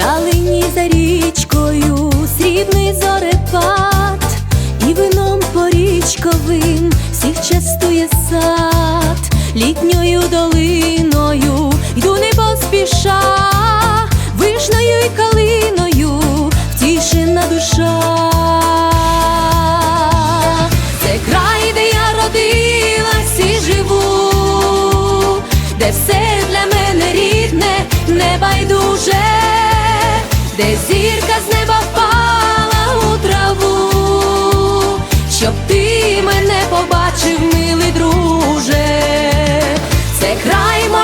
далині за річкою срібний зорепад, і вином порічковим всіх частує сад літньою долиною.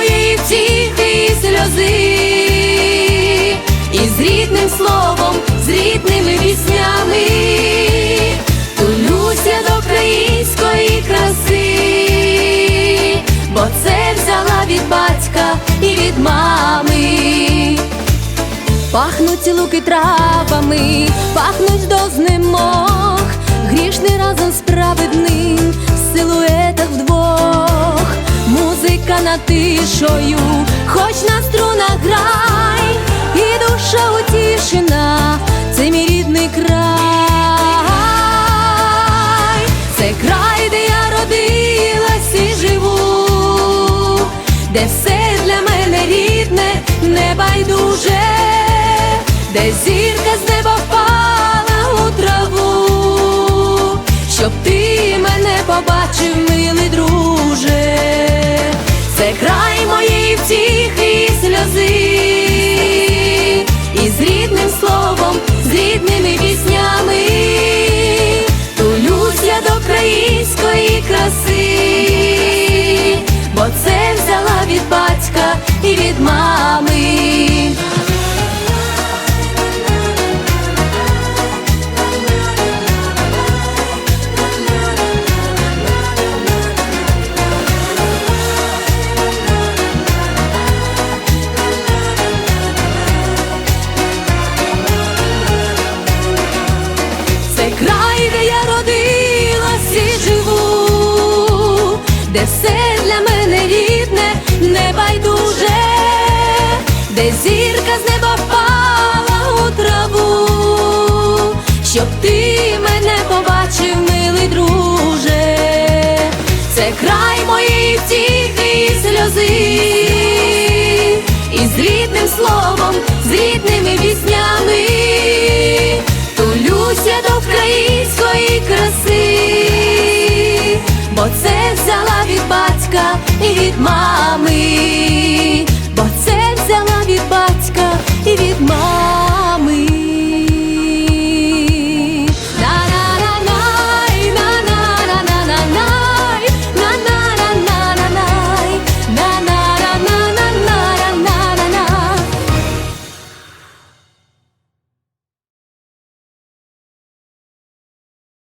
Моєї втіхи і сльози, і з рідним словом, з рідними піснями, тулюся до української краси, бо це взяла від батька і від мами. Пахнуть луки травами, пахнуть до знемог, грішний разом з над тишою, хоч на струнах грай, і душа утішена, це мій рідний край, це край, де я родилась і живу, де все для мене рідне, небайдуже, де зірка від мами. Зірка з неба впала у траву, щоб ти мене побачив, милий друже, це край моєї втіхи і сльози, і з рідним словом, з рідними піснями. Тулюся до української краси, бо це взяла від батька і від мами.